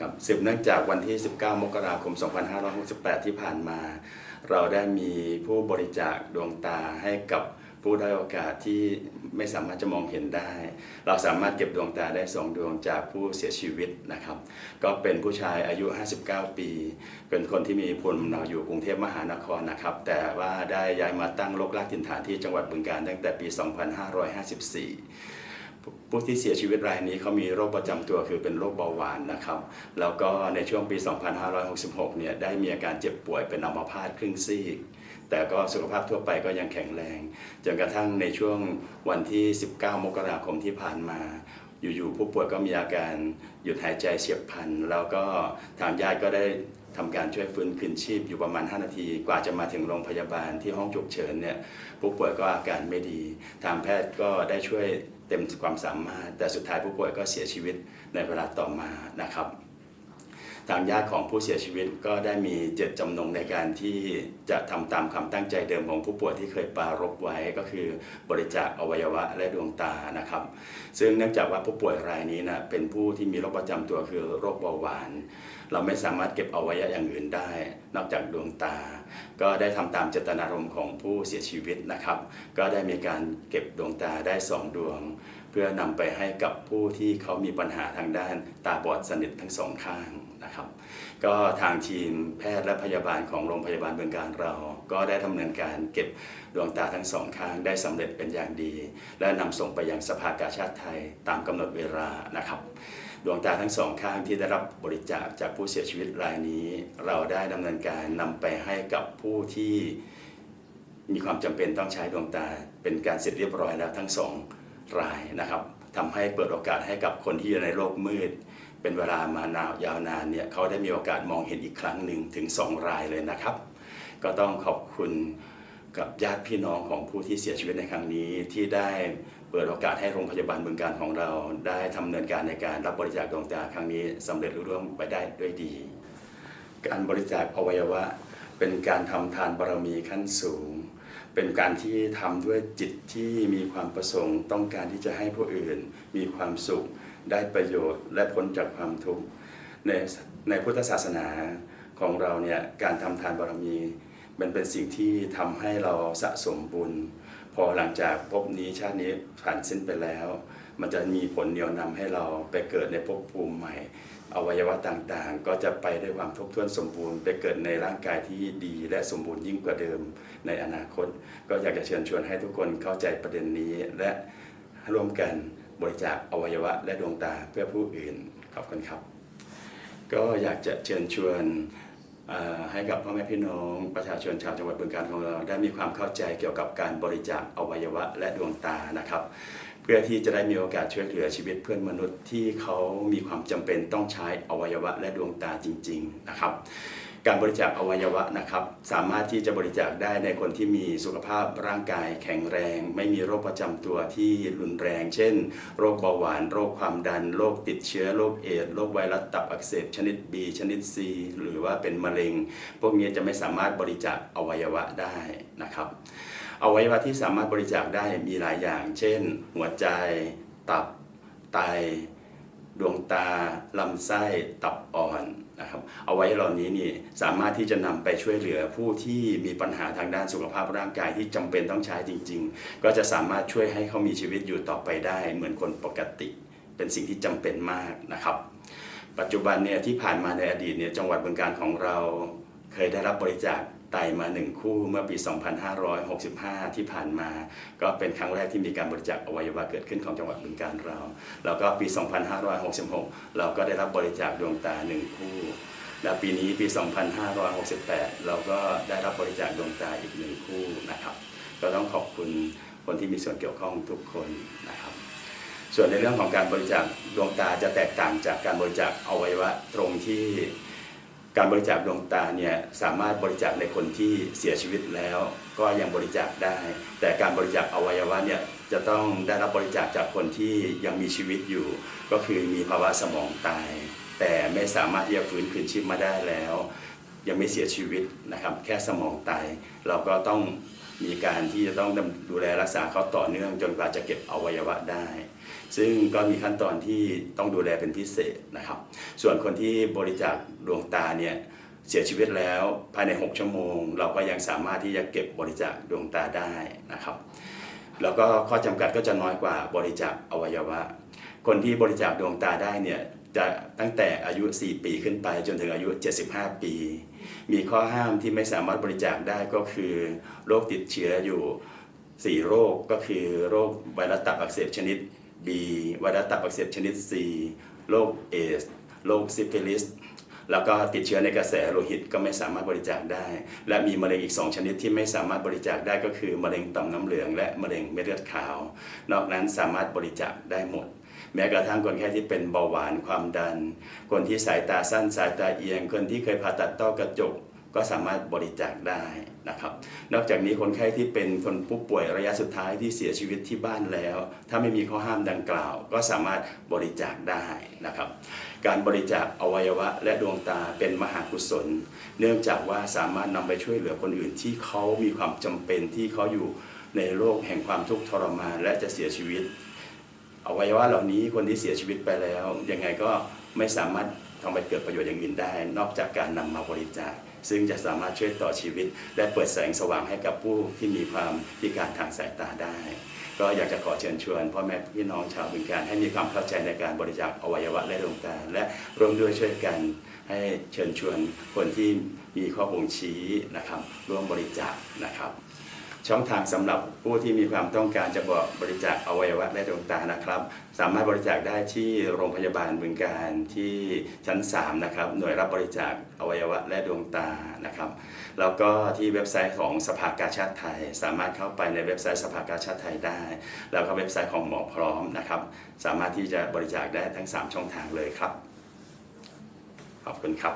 ครับสืบเนื่องจากวันที่ 19 มกราคม 2568 ที่ผ่านมา เราได้มีผู้บริจาคดวงตาให้กับผู้ได้โอกาสที่ไม่สามารถจะมองเห็นได้ เราสามารถเก็บดวงตาได้สองดวงจากผู้เสียชีวิตนะครับ ก็เป็นผู้ชายอายุ 59 ปี เป็นคนที่มีภูมิลเนาอยู่กรุงเทพมหานครนะครับ แต่ว่าได้ย้ายมาตั้งรกรากถิ่นฐานที่จังหวัดบึงกาฬตั้งแต่ปี 2554 ผู้ที่เสียชีวิตรายนี้เขามีโรคประจำตัวคือเป็นโรคเบาหวานนะครับ แล้วก็ในช่วงปี 2566 เนี่ยได้มีอาการเจ็บป่วยเป็นอัมพาตครึ่งซีก แต่ก็สุขภาพทั่วไปก็ยังแข็งแรง จนกระทั่งในช่วงวันที่ 19 มกราคมที่ผ่านมา อยู่ๆผู้ป่วยก็มีอาการหยุดหายใจเฉียบพลัน แล้วก็ทางญาติก็ได้ ทำการช่วยฟื้นคืนชีพอยู่ประมาณ 5 นาที กว่าจะมาถึงโรงพยาบาลที่ห้องฉุกเฉินเนี่ยผู้ป่วยก็อาการไม่ดี ทางแพทย์ก็ได้ช่วยเต็มความสามารถ แต่สุดท้ายผู้ป่วยก็เสียชีวิตในเวลาต่อมานะครับ ทางญาติของผู้เสียชีวิตก็ได้มีเจตจำนงในการที่จะทำตามคำตั้งใจเดิมของผู้ป่วยที่เคยปรารบไว้ก็คือบริจาคอวัยวะและดวงตานะครับ ซึ่งเนื่องจากว่าผู้ป่วยรายนี้นะเป็นผู้ที่มีโรคประจำตัวคือโรคเบาหวาน เราไม่สามารถเก็บอวัยวะอย่างอื่นได้ นอกจากดวงตา ก็ได้ทำตามเจตนารมณ์ของผู้เสียชีวิตนะครับ ก็ได้มีการเก็บดวงตาได้สองดวง เพื่อนำไปให้กับผู้ที่เขามีปัญหาทางด้านตาบอดสนิททั้งสองข้างนะครับ ก็ทางทีมแพทย์และพยาบาลของโรงพยาบาลเมืองการเรา ก็ได้ดำเนินการเก็บดวงตาทั้งสองข้างได้สำเร็จเป็นอย่างดี และนำส่งไปยังสภากาชาติไทยตามกำหนดเวลานะครับดวงตาทั้งสองข้างที่ได้รับบริจาคจากผู้เสียชีวิตรายนี้ เราได้ดำเนินการนำไปให้กับผู้ที่มีความจำเป็นต้องใช้ดวงตาเป็นการเสร็จเรียบร้อยแล้วทั้งสอง รายนะครับทำให้เปิดโอกาสให้กับคนที่อยู่ในโลกมืด เป็นเวลามานานยาวนานเนี่ยเขาได้มีโอกาสมองเห็นอีกครั้งหนึ่งถึง 2 รายเลยนะครับ ก็ต้องขอบคุณกับญาติพี่น้องของผู้ที่เสียชีวิตในครั้งนี้ ที่ได้เปิดโอกาสให้โรงพยาบาลบึงการของเรา ได้ทำเนินการในการรับบริจาคดวงตาครั้งนี้สำเร็จรุ่ร่วงไปได้ด้วยดี การบริจาคอวัยวะ เป็นการทำทานบารมีขั้นสูง เป็นการที่ทำด้วยจิตที่มีความประสงค์ ต้องการที่จะให้ผู้อื่นมีความสุข ได้ประโยชน์ และพ้นจากความทุกข์ในในพุทธศาสนาของเราเนี่ยการทำทานบารมีมันเป็นสิ่งที่ทำให้เราสะสมบุญ พอหลังจากภพนี้ชาตินี้ผ่านสิ้นไปแล้ว มันจะมีผลเหนี่ยวนำให้เราไปเกิดในภพภูมิใหม่ อวัยวะต่างๆ ก็จะไปด้วยความทบท้วนสมบูรณ์ ไปเกิดในร่างกายที่ดีและสมบูรณ์ยิ่งกว่าเดิมในอนาคต ก็อยากจะเชิญชวนให้ทุกคนเข้าใจประเด็นนี้ และร่วมกันบริจาคอวัยวะและดวงตาเพื่อผู้อื่นขอบคุณครับ ก็อยากจะเชิญชวนให้กับพ่อแม่พี่น้องประชาชนชาวจังหวัดบึงกาฬของเราได้มีความเข้าใจเกี่ยวกับการบริจาคอวัยวะและดวงตานะครับ พื่อที่จะได้มีโอกาสช่วยเหลือชีวิตเพื่อนมนุษย์ที่เขามีความจำเป็นต้องใช้อวัยวะและดวงตาจริง ๆ นะครับ การบริจาคอวัยวะนะครับ สามารถที่จะบริจาคได้ในคนที่มีสุขภาพร่างกายแข็งแรง ไม่มีโรคประจำตัวที่รุนแรง เช่น โรคเบาหวาน โรคความดัน โรคติดเชื้อ โรคเอดโรคไวรัสตับอักเสบ ชนิด B ชนิด C หรือว่าเป็นมะเร็ง พวกนี้จะไม่สามารถบริจาคอวัยวะได้นะครับ อวัยวะที่สามารถบริจาคได้มีหลายอย่าง เช่น หัวใจ ตับ ไต ดวงตา ลำไส้ ตับอ่อน นะครับเอาไว้เหล่านี้นี่สามารถที่จะนำไปช่วยเหลือผู้ที่มีปัญหาทางด้านสุขภาพร่างกายที่จำเป็นต้องใช้จริง ๆ ก็จะสามารถช่วยให้เขามีชีวิตอยู่ต่อไปได้ เหมือนคนปกติ เป็นสิ่งที่จำเป็นมากนะครับ ปัจจุบันเนี่ยที่ผ่านมาในอดีตเนี่ยจังหวัดบึงการของเราเคยได้รับบริจาค ไตมาหนึ่งคู่เมื่อปี 2565 ที่ผ่านมา ก็เป็นครั้งแรกที่มีการบริจาคอวัยวะเกิดขึ้นของจังหวัดบึงการเรา แล้วก็ปี 2566 เราก็ได้รับบริจาคดวงตาหนึ่งคู่ และปีนี้ปี 2568 เราก็ได้รับบริจาคดวงตาอีกหนึ่งคู่นะครับ ก็ต้องขอบคุณคนที่มีส่วนเกี่ยวข้องทุกคนนะครับ ส่วนในเรื่องของการบริจาคดวงตาจะแตกต่างจากการบริจาคอวัยวะตรงที่ การบริจาคดวงตาเนี่ยสามารถบริจาคในคนที่เสียชีวิตแล้ว ก็ยังบริจาคได้ แต่การบริจาคอวัยวะเนี่ยจะต้องได้รับบริจาคจากคนที่ยังมีชีวิตอยู่ ก็คือมีภาวะสมองตาย แต่ไม่สามารถที่จะฟื้นคืนชีพมาได้แล้ว ยังไม่เสียชีวิตนะครับ แค่สมองตายเราก็ต้องมีการที่จะต้องดูแลรักษาเขาต่อเนื่องจนกว่าจะเก็บอวัยวะได้ ซึ่งก็มีขั้นตอนที่ต้องดูแลเป็นพิเศษนะครับ ส่วนคนที่บริจาคดวงตาเนี่ยเสียชีวิตแล้วภายใน 6 ชั่วโมง เราก็ยังสามารถที่จะเก็บบริจาคดวงตาได้นะครับ แล้วก็ข้อจำกัดก็จะน้อยกว่าบริจาคอวัยวะ คนที่บริจาคดวงตาได้เนี่ยจะตั้งแต่อายุ 4 ปีขึ้นไปจนถึงอายุ 75 ปี มีข้อห้ามที่ไม่สามารถบริจาคได้ก็คือโรคติดเชื้ออยู่ 4 โรคก็คือโรคไวรัสตับอักเสบชนิด B ไวรัสตับอักเสบชนิด C โรคเอสโรคซิฟิลิสแล้วก็ติดเชื้อในกระแสโลหิตก็ไม่สามารถบริจาคได้ และมีมะเร็งอีก 2 ชนิดที่ไม่สามารถบริจาคได้ก็คือมะเร็งต่อมน้ำเหลือง และมะเร็งเม็ดเลือดขาว นอกนั้นสามารถบริจาคได้หมด แม้กระทั่งคนไข้ที่เป็นเบาหวานความดัน คนที่สายตาสั้นสายตาเอียง คนที่เคยผ่าตัดต้อกระจก ก็สามารถบริจาคได้นะครับ นอกจากนี้คนไข้ที่เป็นคนผู้ป่วยระยะสุดท้ายที่เสียชีวิตที่บ้านแล้ว ถ้าไม่มีข้อห้ามดังกล่าว ก็สามารถบริจาคได้นะครับ การบริจาคอวัยวะและดวงตาเป็นมหากุศล เนื่องจากว่าสามารถนำไปช่วยเหลือคนอื่นที่เขามีความจำเป็นที่เขาอยู่ในโลกแห่งความทุกข์ทรมานและจะเสียชีวิต อวัยวะเหล่านี้คนที่เสียชีวิตไปแล้ว ยังไงก็ไม่สามารถทำไปเกิดประโยชน์อย่างอื่นได้ นอกจากการนำมาบริจาค ซึ่งจะสามารถช่วยต่อชีวิต และเปิดแสงสว่างให้กับผู้ที่มีความพิการทางสายตาได้ ก็อยากจะขอเชิญชวนพ่อแม่พี่น้องชาวบึงการให้มีความเข้าใจในการบริจาคอวัยวะและดวงตาและร่วมด้วยช่วยกันให้เชิญชวนคนที่มีข้อบ่งชี้นะครับร่วมบริจาคนะครับ ช่องทางสำหรับผู้ที่มีความต้องการจะบริจาคอวัยวะและดวงตานะครับ สามารถบริจาคได้ที่โรงพยาบาลบึงการที่ชั้น 3 นะครับ หน่วยรับบริจาคอวัยวะและดวงตานะครับ แล้วก็ที่เว็บไซต์ของสภากาชาติไทย สามารถเข้าไปในเว็บไซต์สภากาชาติไทยได้ แล้วก็เว็บไซต์ของหมอพร้อมนะครับ สามารถที่จะบริจาคได้ทั้ง 3 ช่องทางเลยครับ ขอบคุณครับ